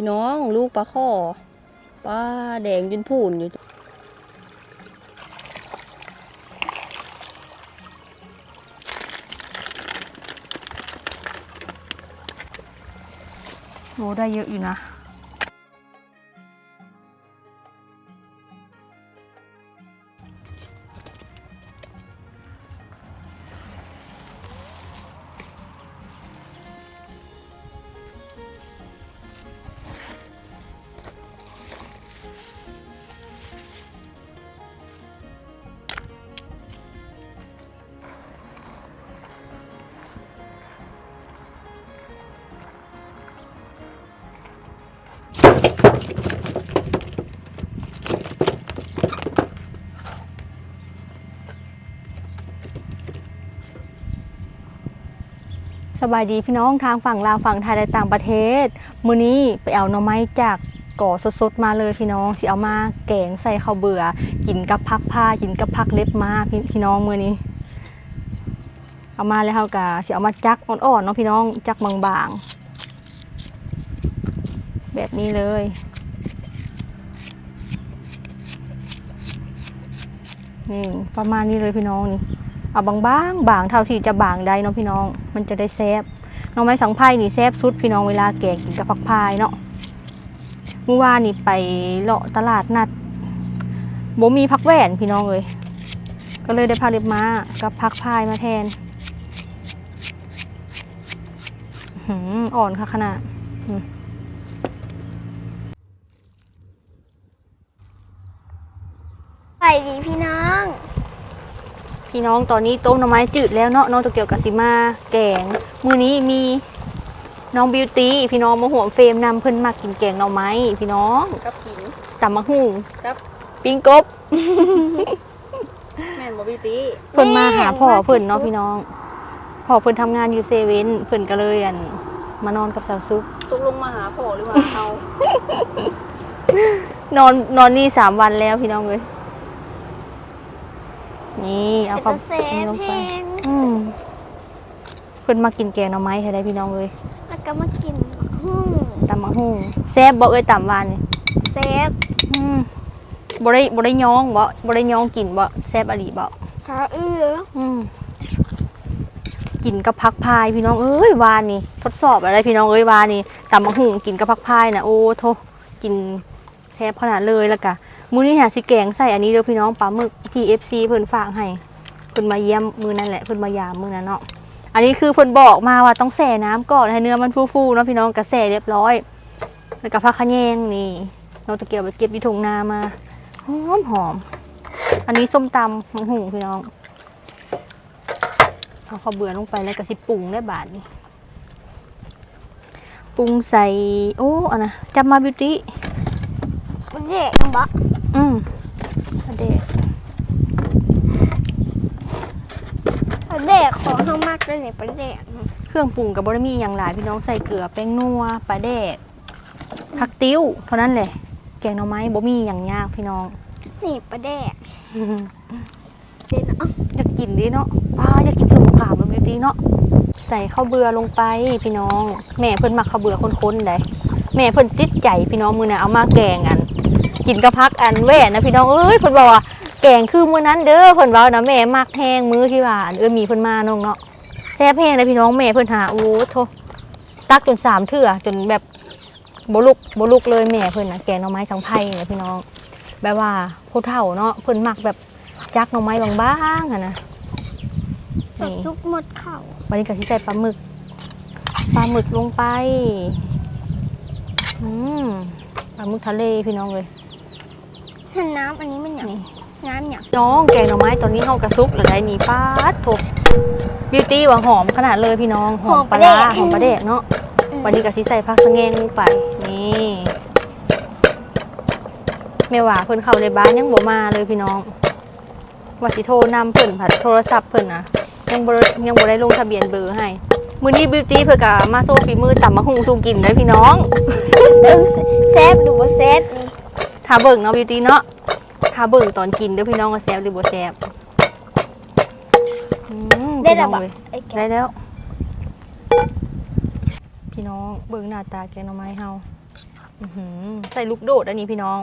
พี่น้องลูกปลาข้อปลาแดงจนพูนอยู่โหได้เยอะอยู่นะ สบายดีพี่น้องทางฝั่งลาวฝั่งไทยและต่างประเทศ มื้อนี้ไปเอาหน่อไม้จากก่อสดๆมาเลยพี่น้องสิเอามาแกงใส่ข้าวเบื่อ กินกับพักผ้ากินกับพักเล็บมาพี่พี่น้องมื้อนี้ เอามาแล้วเฮากะสิเอามาจักอ่อนๆเนาะพี่น้องจักบางๆแบบนี้เลยนี่ประมาณนี้เลยพี่น้องนี่ เอาบางบางบางเท่าที่จะบางได้เนาะพี่น้อง มันจะได้แซบน้องไม้สังไพ่นี่แซบสุดพี่น้องเวลาแกงกินกับผักพายเนาะเมื่อวานนี่ไปเลาะตลาดนัดบ่มีผักแหวนพี่น้องเลย ก็เลยได้ผักเล็บม้ากับผักพายมาแทนหืออ่อนค่ะขนาดไปดีพี่น้อง พี่น้องตอนนี้ต้มหน่อไม้จืดแล้วเนาะน้องตัวเกียวกับซิมาแกงมือนี้มีน้องบิวตี้พี่น้องมาห่วมเฟรมนำเพิ่นมากินแกงหน่อไม้พี่น้องกับกินตำมะหุ่งกับ ปิ้งกบแม่นบอบิตี้เพิ่นมาหาพ่อเพิ่นเนาะพี่น้องพ่อเพิ่นทำงานอยู่เซเว่นเพิ่นก็เลยอันมานอนกับสาวซุปตกลงมาหาพ่อหรือมาหาเขานอนนอนนี่สามวันแล้วพี่น้องเลย นี่เอาเป็นข้าวตาเซนี่ฟลงแพไปงอืมเพิ่นมากินแกงหน่อไม้ให้ได้พี่น้องเลยแล้วก็มากินหุ้งตำมะหุ่งแซ่บบ่เอ้ยตำหวานนี่เซฟอืมบ่ได้บ่ได้ย้องบ่บ่ได้ย้องกินบ่แซ่บอหลีบ่พระเอื้ออืมกินกับผักพายพี่น้องเอ้ยวานนี่ทดสอบอะไรพี่น้องเอ้ยวานนี่ตำมะหุ่งกินกับผักพายนะโอ้โทกินแซ่บขนาดเลยแล้วก็ มื้อนี้หาสิแกงใส่อันนี้เด้อพี่น้องปลาหมึกที่ FC เพิ่นฝากให้เพิ่นมาเยี่ยมมื้อนั้นแหละเพิ่นมายามมื้อนั้นเนาะอันนี้คือเพิ่นบอกมาว่าต้องแช่น้ำก่อนให้เนื้อมันฟูๆเนาะพี่น้องก็แช่เรียบร้อยแล้วก็ผักขะแยงนี่เราตะเกียบไปเก็บที่ถุงนามาหอมหอม อันนี้ส้มตำมังหุงพี่น้องเอาข้าวเบื่อลงไปแล้วก็สิปรุงได้บาทนี่ปรุงใส่โอ้อันนะจับมาบิวตี้ เด็กบะอืมอเด็กประเด็กของเขามากเลยเนี่ยประเด็กเครื่องปรุงกับบะมีอย่างหลายพี่น้องใส่เกลือแป้งนัวปลาแดกผักติ้วเท่านั้นแหละแกงหน่อไม้บ่มีอย่างยากพี่น้อง นี่ประเด็กเด่นเอ้าอยากกินดิเนาะป้าอยากกินสมุนไพรแบบบิวตี้เนาะใส่ข้าวเบื่อลงไปพี่น้อง แม่เพิ่นมักข้าวเบื่อข้นๆได้แม่เพิ่นติดใจพี่น้องมื้อน่ะเอามาแกงอัน กินกับพักอันแหวนนะพี่น้องเอ้ยเพิ่นบอกว่าแกงคือมื้อนั้นเด้อเพิ่นเว้านะแม่มักแห้งมื้อที่ว่าอันเอ้ยมีเพิ่นมาน้องเนาะแซ่บแห้งเลยพี่น้องแม่เพิ่นหาโอ้โทตักจนสามเทื่อจนแบบบ่ลุกบ่ลุกเลยแม่เพิ่นน่ะแกงหน่อไม้สังไผ่เนี่ยพี่น้อง แบบว่าผู้เฒ่าเนาะเพิ่นมักแบบจักหน่อไม้บางๆอะนะสดซุกหมดเข่าวันนี้ก็สิใส่ปลาหมึกปลาหมึกลงไปอืมปลาหมึกทะเลพี่น้องเลยเห็นน้ำอันนี้มันอย่างนี่น้ำอย่างน้องแกงหน่อไม้ตอนนี้เฮากระซุกหรือไรนี่ป้าดโถบิวตี้ว่าหอมขนาดเลยพี่น้องหอมปลาร้าหอมปลาแดกเนาะวันนี้ก็สิใส่ผักสะแงงลงไปนี่แม่ว่าเพิ่นเข้าในบ้านยังบ่มาเลยพี่น้องว่าสิโทรนำเพิ่นผัดโทรศัพท์เพิ่นนะยังบ่ได้ยังบ่ได้ลงทะเบียนเบอร์ให้มื้อนี้บิวตี้เพิ่นก็มาโซ่ฝีมือตำมะฮุงสู่กินได้อพี่น้องเออเซฟดูว่าเซฟนี่ ถ้าเบิ่งเนาะบิวตี้เนาะถ้าเบิ่งตอนกินเด้อพี่น้องว่าแซ่บหรือบ่แซ่บอืมได้แล้วพี่น้บะองเว้ยไอ้แกได้แล้ว พี่น้องเบิ่งหน้าตาแกงหน่อไม้เฮาอื้อหือใส่ลูกโดดอันนี้พี่น้อง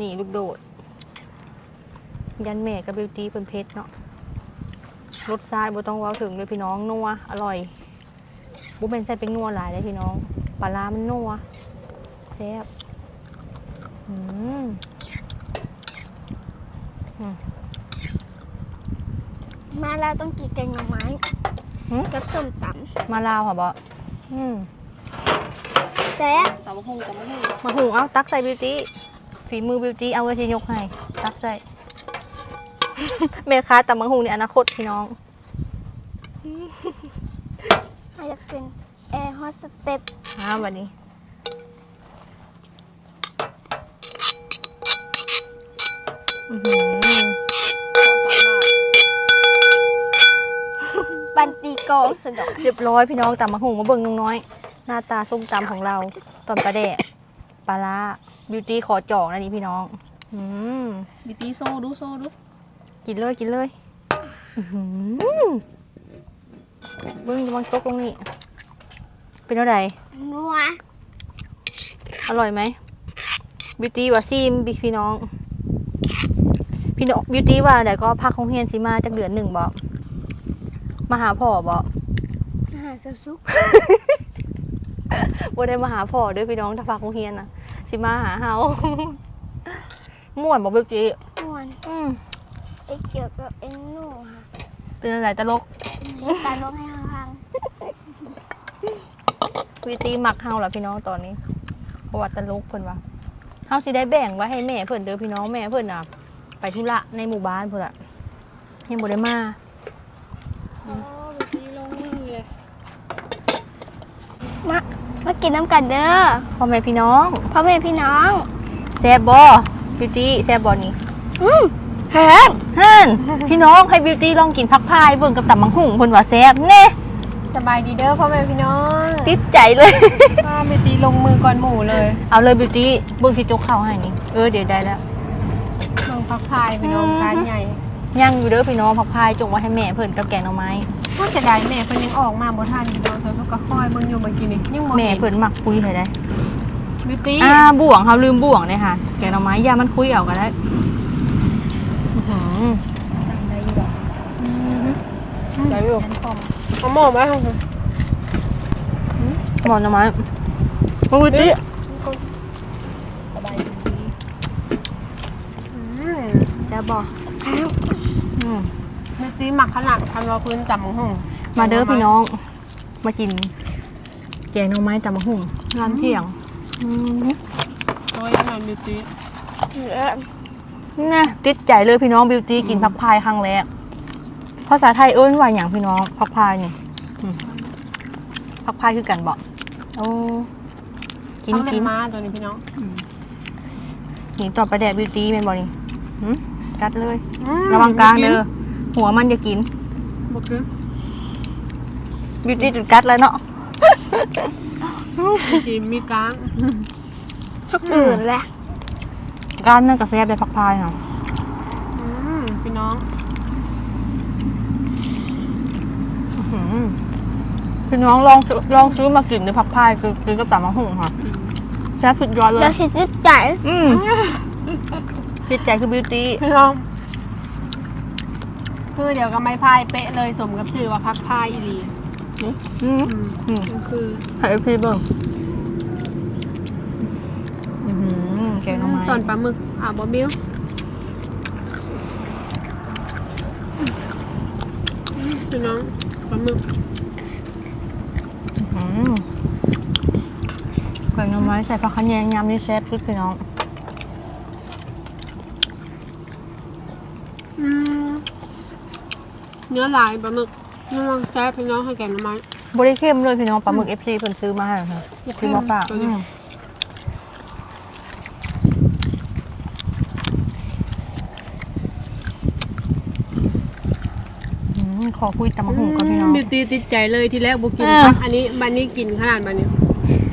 นี่ลูกโดด ยันแม่กับบิวตี้เป็นเพชรเนาะรสชาติบ่ต้องเว้าถึงเลยพี่น้องนัวอร่อยบุเป็นใส่เป็นนัวหลายเลยพี่น้องปลาร้ามันนัวแซ่บ อืมมาแล้วต้องกินแกงหน่อไม้หึ กับส้มตมาลาวค่ะบ่อืมำแซ่บตำบักหุ่งตำบักหุ่งมาหุงเอาตักใส่บิวตี้ฝีมือบิวตี้เอาไว้ที่ยกให้ ตักใส่ เมค้าแต่มังหุงในอนาคตพี่น้อง อยากเป็นแอร์โฮสเตสอ้าววันนี้ อือหือ บันตีกลองสนอกเรียบร้อยพี่น้องตำมะหุงมาเบิ่งน้องน้อย หน้าตาส้มตำของเราตอนปลาแดกปลาร้าบิวตี้ขอจองนะนี่พี่น้อง อืมบิตีโซ่ดูโซ่ดู กินเลยกินเลยอื้อหือเบิ่งวางตกลงนี่เป็นเท่าไหร่นัวอร่อยไหมบิวตี้ว่าซีมบิพี่น้อง พี่น้องบิวตี้ว่าเดี๋ยวก็พักของเฮียนสิมาจากเดือนหนึ่งบอกมาหาพ่อบอกอาหารสุสุกบ่ได้มาหาพ่อเด้วยพี่น้องถ้าพักของเฮียนนะสิมาหาเฮาม่วนบอกบิวตี้ม่วนอืมไอเกี่ยวกับเอ็นหนูค่ะเป็นอะไรตลกเล่นตาลงให้ห่างบิวตี้มักเฮาล่ะพี่น้องตอนนี้เพราะว่าตลกเพิ่นว่าเฮาสิได้แบ่งไว้ให้แม่เพิ่นเด้อพี่น้องแม่เพิ่นน่ะ ไปธุระในหมู่บ้านพุ่นล่ะยังบ่ได้มาอ๋อบิตีลงมือเลยๆมามากินน้ำกันเด้อพ่อแม่พี่น้องพ่อแม่พี่น้องแซ่บบ่บิวตี้แซ่บบ่นี่อืมแฮงฮั่นพี่น้องให้บิวตี้ลองกินผักพายเบิ่งกับตำบักหุ่งเพิ่นว่าแซ่บแน่สบายดีเด้อพ่อแม่พี่น้องติดใจเลยป้าบิตีลงมือก่อนหมู่เลย เอาเลยบิวตี้เบิ่งสิจกข้าวให้นี่เออเดี๋ยวได้แล้วเมื องพักพายพี่น้องอืมการใหญ่ย่างอยู่เด้อพี่น้องผักพายจงไว้ให้แม่เพิ่นกับแกงหน่อไม้พ่อจะได้แม่เพิ่นยังออกมาบ่ทันพี่น้องเพิ่นก็คอยเบิ่งอยู่เมื่อกี้นี่ยังบ่แม่เพิ่นมักคุยให้ได้บิตีอ่าบ่วงเขาลืมบ่วงเลยค่ะแกงหน่อไม้ยามันคุยเอาก็ได้อื้อหือได้อยู่ดอกได้อยู่เอาหม้อมาให้หมอนหน่อไม้โอ้ยติ สบายดีอืม แซ่ บบ่แฮงอืมบิตีหมักขนาดทันว่าพื้นจำของมาเด้อพี่น้อง มากิน แกงหน่อไม้ตำบักหุ่งงานเที่ยงอืมโอ้ยนอนบิตีเด้อน่ะติดใจเลยพี่น้องบิวตี้กินผักพายครั้งแรกภาษาไทยเอิ้นว่าอย่างพี่น้องผักพายนี่อืมผักพายคือกันบอกโอ้กินเอาเล็กินมาตัวนี้พี่น้องนี่ต่อไปแดดบิวตี้เป็นบอนี่หืม กัดเลยอืมระวังกลางเด้อหัวมันจะกินบ่กินบิวตี้จุดกัดแล้วเนาะบ่กินมีกลางทักอื่นแหละก้านน่าจะแซ่บได้ผักพายค่ะอืมพี่น้องอื้อหือพี่น้องลองซื้อลองซื้อมากินในผักพายคือกินกับตำมะหุ่งค่ะแซ่บสุดยอดเลแล้วยคิดจิตใจอืม ติดใจคือบิวตี้พี่น้องคือเดี๋ยวก็ไม่พายเป๊ะเลยสมกับชื่อว่าพักพายอีหลีอืมอืมอืมก็คือให้พี่เบิ่งอื้อหือแกงหน่อไม้ตอนปลาหมึกอ่าบอบิวพี่น้องปลาหมึกอื้อหือแกงหน่อไม้ใส่ผักขะแยงยำนี่แซ่บสุดพี่น้อง อืม เนื้อลายปลาหมึกน้องแซ่บพี่น้องให้แกงหน่อไม้บริเข้มเลยพี่น้องปลาหมึกเอฟซีเพิ่นซื้อมาให้ค่ะซื้อมาฝากตัวนี้อืมอืมขอคุยตำมะหุ่งก่อนพี่น้องบิวตี้ติดใจเลยที่แรกบุกินเออพักอันนี้บันนี้กินขนาดบันนี้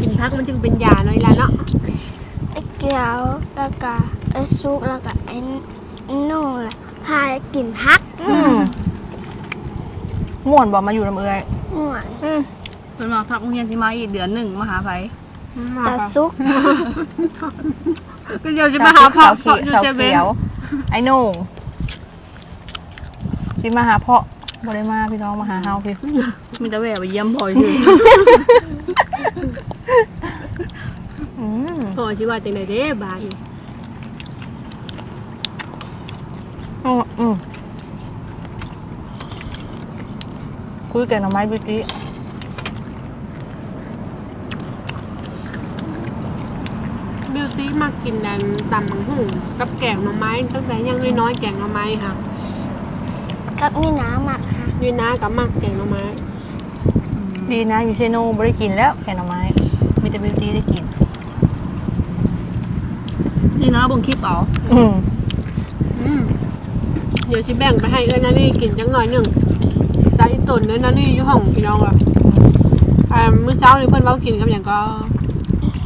กินพักมันจึงเป็นยาหน่อยละเนาะไอเกี่ยวแล้วก็ไอซุกแล้วก็ไอหนูแหละพายกินพัก อืม ม่วนบอกมาอยู่ลำเอือยม่วนอืมเป็นมาพักโรงเรียนที่มาอีกเดือนหนึ่งมาหาไผสาวซุกก็เดี๋ยวจะมาหาพ่อพ่ออยู่สาวเจะเบเขีนยวไอ้โหน่งสิมาหาพ่อบ่ได้มาพี่น้องมาหาเฮาพี่มีแต่แหววไปเยี่ยมพลอยคืออืมพ่อที่ว่าจังไดเด้บานอืม อืมคุยกันหน่อไม้บิวตี้บิวตี้มักกินดันตำมังหูกับแกงหน่อไม้ตั้งแต่ยังน้อยๆแกงหน่อไม้ค่ะกับนี่น้ำหมักค่ะยืนน้ากับมักแกงหน่อไม้ ดีนะอยู่เชโนบ่ได้กินแล้วแกงหน่อไม้ มีแต่บิวตี้ได้กิน นี่นะบงคลิปเอาอืม อืมเดี๋ยวชิแบ่งไปให้เอ้ยนานี่กินจังหน่อยหนึ่งตา อีตุ่นเอ้ยนานี่อยู่ห้องพี่น้องอะอ่ามื้อเช้านี่เพิ่นเว้ากินกับอย่างก็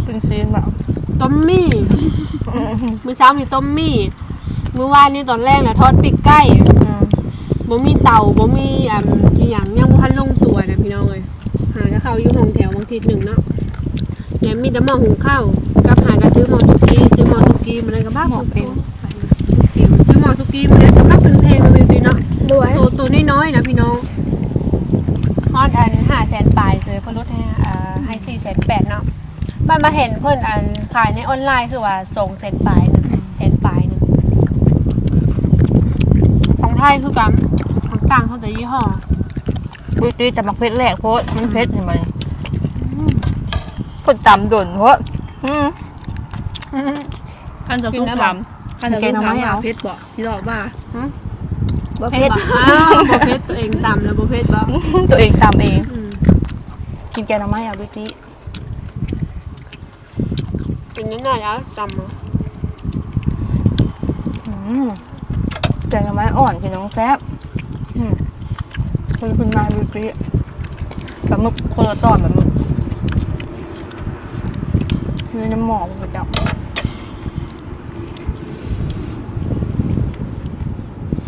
เป็นซีนแบบต้มมี่มื้อเช้านี่ต้มมี่มื้อวานนี่ตอนแรกน่ะทอดปีกไก่อืมบ่มีเตาบ่มีอ่าอหย่างยังบ่ทันลงตัวนะพี่น้องเอ้ยหาจะเข้าอยู่ห้องแถวบางทีหนึ่งเนาะเนี่ยมีแต่หม้อหุงข้าวกับหากระซื้อหม้อสุกี้ซื้อหม้อสุกี้มาเลยก็บ้าหมกเปรี้ยวซื้อหม้อสุกี้มาเลยก็บ้าเป็นเพลงมาเลยพี่เนาะด้วยตัวตัวน้อยๆนะพี่น้อง ฮอดอันห้าแสนปลายเลยเพิ่นลดให้อ่าให้สี่แสนแปดเนาะบ้านมาเห็นเพิ่นอันขายในออนไลน์คือว่าส่งแสนปลายนะแสนปลายหนึงของไทยคือกันของต่างเขาแต่ยี่ห้อบิวตี้จะมักเพชรแรกเพราะมันเพชรเห็นไหมเพิ่นจำดุนเพราะอืมท่านจะกิทุนกได้ปะถามท่านจะเกทุณฑ์กเอาถามไหมว่าเอาเพชรบอกที่บอกว่าบ่เพเผ็ชดรบ่อ้าวบ่เพชรตัวเองต่ำแล้วบ่เพชรบ่ตัวเองจำเอง อืมกินแกงหน่อไม้อะบิวตี้กินนิดหน่อยแล้วต่ำเอาอืมแกงหน่อไม้อ่อนพี่น้องแซ่บอืมคุณคุณมาบิวตี้แบบมึกคนละตอนแบบมึกมีน้ำหมอกประจับ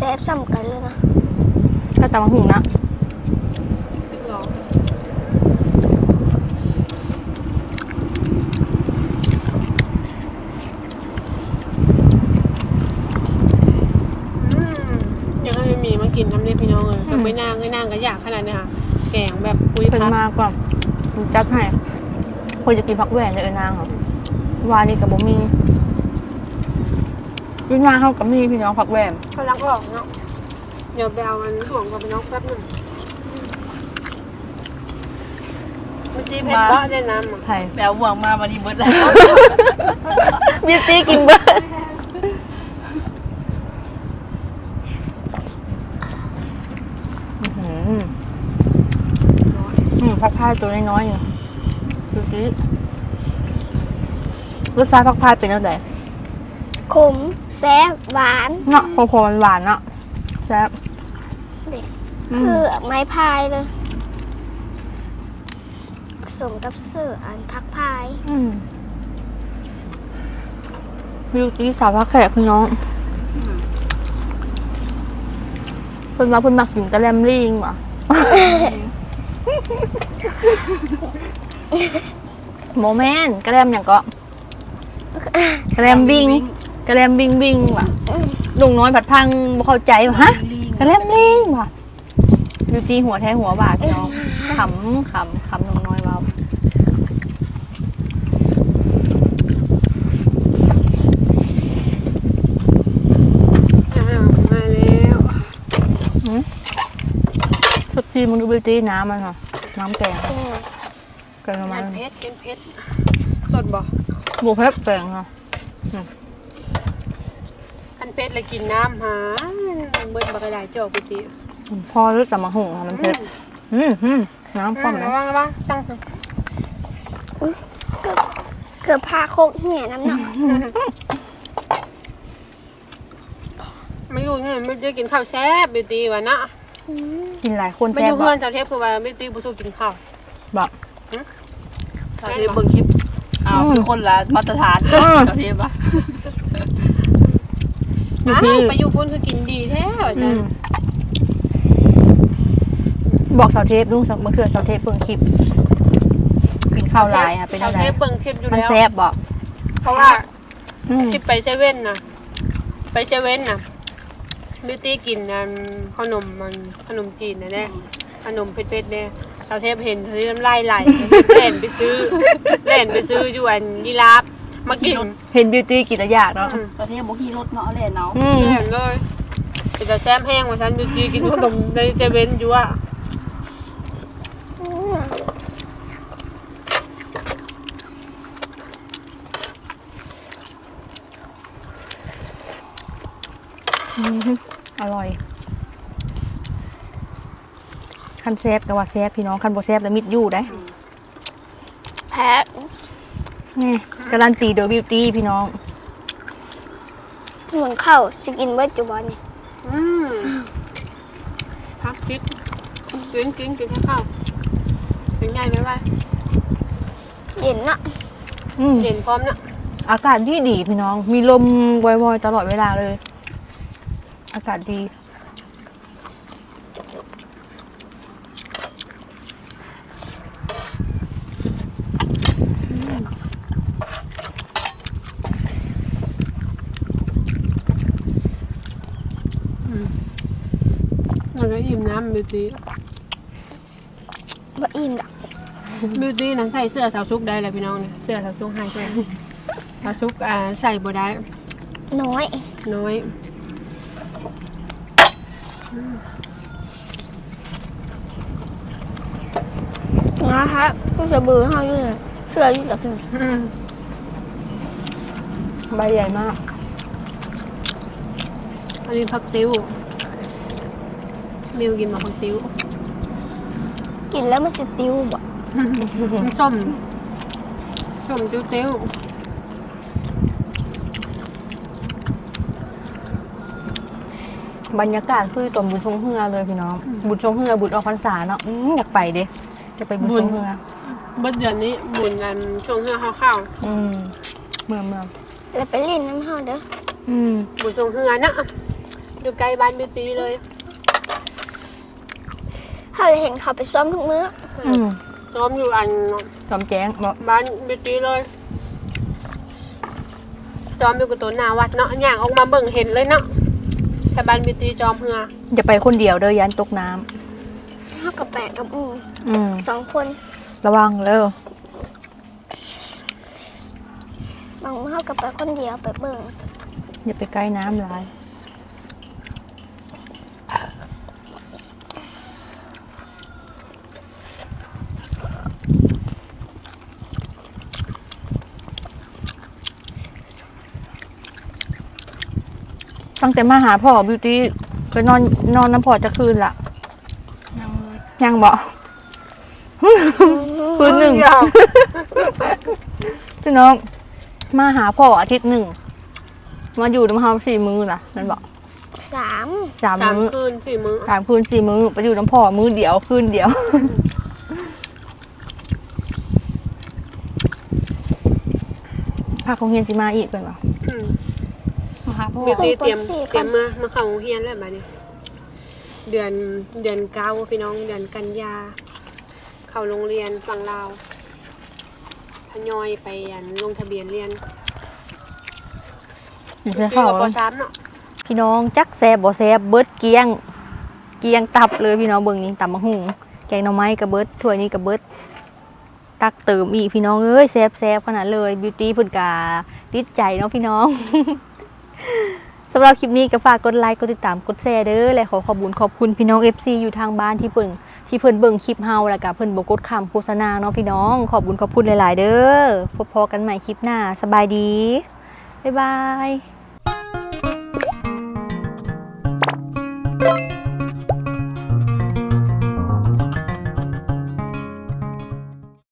แซ่บซ้ำกันเลยนะถ้าตำมะหุงนะพริกหรออืมยังไม่มีมากินทำเนี่ยพี่น้องเลยแบบไม่นางไม่นางก็อยากขนาดเนี้ยค่ะแกงแบบคุยเพิ่นพักมากกว่าดูจัดให้คนจะกินผักแหวนเลยเออนางเหรอวานี่กับบ่มี อยุ่นางเขากับมีพี่น้องผักแหวนกำลังออกเนาะเดี๋ยวไปเอามันห่วงกับพี่น้องแป๊บหนึงเมื่อกี้เพชรเบาะได้น้ำอะไทยแปลวงมาวันนี้เบิดแล้วบิวตี้กินเบิร์ดอื้อหืออืมผักพายตัวน้อยๆอยู่บิวตี้รสชาติผักพายเป็นยังไง ขมแซ่บหวานเนาะโคมๆหวานๆเนาะแซ่บเด็กอืมคือไม้พายเลยผสมกับเสื้ออันพักพาย อืมบิวตี้สาวพักแขกพี่น้องเพิ่นมาเพิ่นมักกินกระแลมลิงว่ะโมเมนต์กระแลมอย่างก็กระแลมบิง กระแลมบิงบิงว่ะลุงน้อยผัดพังบ่เข้าใจว่ะฮะกระแลมลิงว่ะบิวตี้หัวแท้หัวบาดพี่น้องขำขำขำลุงน้อยเบาอ่ามาแล้วทุกทีมึงดูบิวตี้น้ำมันเหรอน้ำแกงแซ่บแกงประมามัณนเพชรเป็นเพชรสดบ่หมูเพชรแกงเหรออัน เพชรเลยกินน้ำหาเบิ้ลบักกระดาษจอกไปทีพอรู้จักมาหุงอะมันเผ็ดอืมอืมน้ำป้อมระนะวังระวังตั้งเกือบพาโคกเหี่ยน้ำหนักไม่อยู่นี่ไม่ได้กินข้าวแซ่บบิวตี้วะเนาะกินหลายคนไม่แซ่อบยู่เพื่อะอนชาวเทพคือว่าบิวตี้บุษกินข้าวแบบตอนนี้เบิ่งคลิปอ้าวคือคนละมาตรฐานอืมตอนนี้ปะ อยู่อ้าวพี่ไปอยู่พุ่นคือกินดีแท้ว่าอืจ้ะมบอกสาวเทปลุงสาวเมื่อคืนสาวเทปเพิ่งคลิปกินข้าวลายอะเป็นอะไรเทปเบิ่งคลิปอยู่มันแล้วแซ่บบ่เพราะว่าอืมคลิปไปเซเว่นน่ะ ไปเซเว่นน่ะบิวตี้กินอันขนมมันขนมจีนนะเนี่ยขนมเผ็ดๆเนี่ยเราเทปเห็นเธอน้ำลายไหลเล่นไปซื้อเล่นไปซื้ออยู่อันยีราฟ มากินเห็นบิวตี้กินแล้วอยากเนาะอืมประเทศบ่ขี่รถเนาะเลยเนาะอืมเห็นเลยเป็นแต่แซมแห้งมาฉันบิวตี้กินขนมในเซเว่นอยู่อะอืมอร่อยคันแซ่บก็ว่าแซ่บพี่น้องคันบ่แซ่บแล้วมิดอยู่ได้แพ้ นี่การันตีโดยบิวตี้พี่น้อง เหมือนข้าวสกินเบิร์จุบอลนี่อืมพักคิดกินกินกินให้ข้าวเป็นไงไหมวะเย็นเนาะอืมเย็นพร้อมนะอากาศดีดีพี่น้อง มีลมวอยๆตลอดเวลาเลย อากาศดี อิ่มน้ำบิวตี้บะอิ่มดอกบิวตี้นั้นใส่เสื้อสาวชุกได้เลยพี่น้องเนี่ยเสื้อสาวชุกให้ใช่สาวชุกอ่าใส่บ่ได้น้อยน้อยนะคะผู้จะเบือเขาอยู่เลยเสื้ออยู่กับหนึ่งอืมใบใหญ่มาก อันนี้ผักติ้ว มิวกินมาผักติ้วกินแล้วมันสิติ้วบ่ส้มส้มติ้วติ้วบรรยากาศคือตนบุญชงเฮือเลยพี่น้อง บุญชงเฮือบุญออกพรรษาเนาะอืมอยากไปเด้จะไปบุญชงเฮือเบิดเดือนนี้บุญกันช่วงเฮือข้าวอืมเมืองเมืองแล้วไปเล่นน้ำเฮาเด้ออืมๆบุญช่วงเฮือนะอยู่ใกล้บ้านบิวตี้เลย เขาเลยเห็นเขาไปซ้อมทุกมื้ออืมซ้อมอยู่อันจอมแจ้งบอกบ้านบิวตี้เลยจอมอยู่กับตัวหนาวัดเนาะอย่างออกมาเบิ่งเห็นเลยเนาะแต่บ้านบิวตี้จอมเฮืออย่าไปคนเดียวเด้อยันตกน้ำเฮากับแปะกับอูอืมสองคนระวังเด้อบางมื้อเฮากับไปคนเดียวไปเบิ่งอย่าไปใกล้น้ำหลาย ตั้งแต่มาหาพ่อบิวตี้ไปนอนนอนน้ำพอจะคืนละยังบอกคืนหนึ่งเดียวพี่น้อง มาหาพ่ออาทิตย์หนึ่ง มาอยู่น้ำเฮาสี่มือล่ะนั่นบอกสามสามสามมือคืนสี่มื้อสามคืนสี่มือไปอยู่น้ำพ่อมือเดียวคืนเดียว พาคงเฮียนสิมาอีกเป็นปะ อืมมาหาพ่อบิวตี้เตรียมเตรียมมามาเข้าโรงเรียนแล้วบัดนี้ เดือนเดือนเก้าพี่น้องเดือนกันยา เข้าโรงเรียนฝั่งลาวทยอยไปอันลงทะเบียนเรียนอยู่พี่ที่เขากับปสามเนาะพี่น้องจักแซบบ่แซบเบิดเกลียง เกลียงตับเลยพี่น้องเบิ่งนี่ตำมะหุงแกงหน่อไม้กับเบิดถ้วยนี้กับเบิด ตักเติมอีกพี่น้องเอ้ยแซบแซบขนาดเลยบิวตี้พุ่นกาติดใจเนาะพี่น้อง สำหรับคลิปนี้ก็ฝากกดไลค์กดติดตามกดแชร์เด้อและขอขอบคุญขอบคุณพี่น้อง FC อยู่ทางบ้านที่เพิ่นที่เพิ่นเบิ่งคลิปเฮาแล้วก็เพิ่นบ่กดคำโฆษณาเนาะพี่น้อง ขอบคุญขอบคุณหลาย ๆ เด้อพบพอกันใหม่คลิปหน้าสบายดีบ๊ายบาย